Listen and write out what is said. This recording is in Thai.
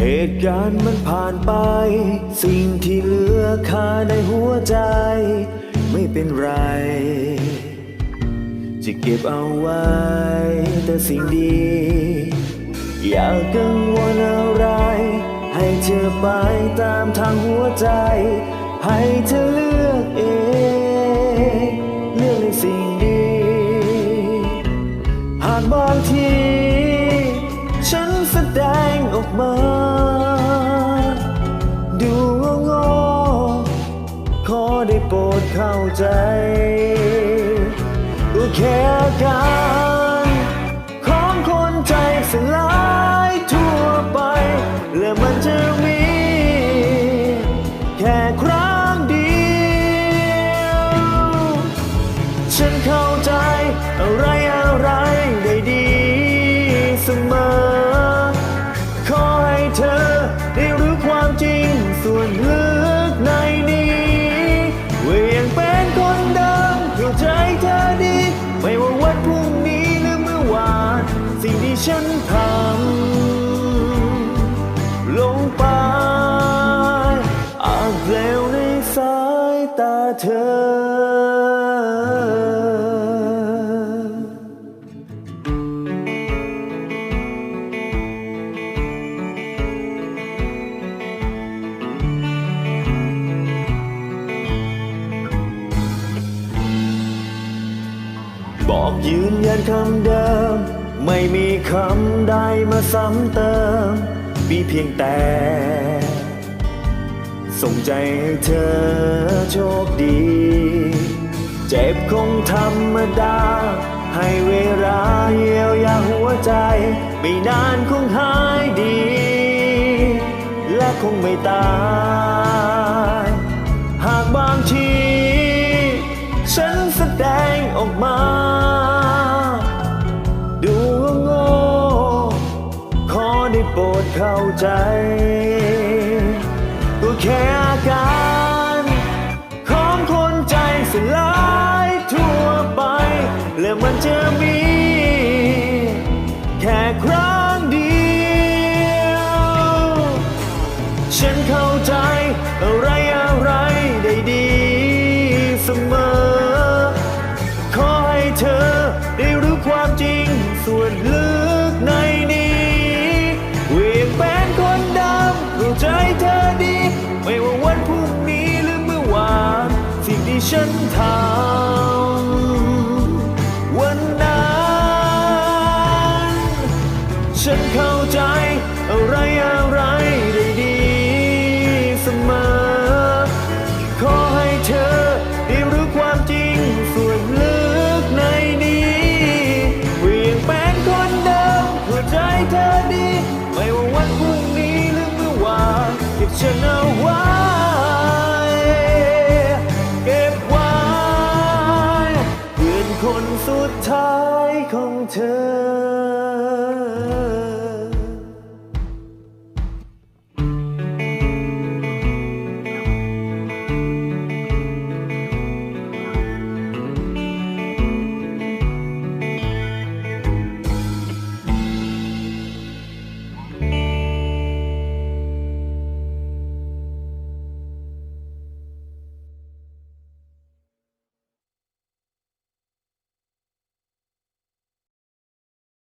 เหตุการณ์มันผ่านไป สิ่งที่เหลือคาในหัวใจ ไม่เป็นไร จะเก็บเอาไว้ แต่สิ่งดี อย่ากังวลอะไร ให้เธอไปตามทางหัวใจ ให้เธอเลือกเอง เลือกในสิ่งดี หากบางที แสดงออกมา ดูโง่ขอได้โปรดเข้าใจก็แค่อาการของคนใจสลายทั่วไป และมันจะมี แค่ครั้งเดียว ฉันเข้า ฉันทำลงไป อาจเลวในสายตาเธอ บอกยืนยันคำเดิม ไม่มีคำใดมาซ้ำเติม มีเพียงแต่ ส่งใจให้เธอโชคดี เจ็บคงธรรมดา ให้เวลาเยียวยาหัวใจ ไม่นานคงหายดี และคงไม่ตาย หากบางที ฉันแสดงออกมา เข้าใจ ก็แค่อาการของคนใจสลายทั่วไป และมันจะมี แค่ครั้งเดียว ฉันเข้าใจอะไรอะไรได้ดีเสมอ ขอให้เธอได้ายเธอดี ไม่ว่าวันพรุ่งนี้หรือเมื่อวาน สิ่งที่ฉันทำ turn.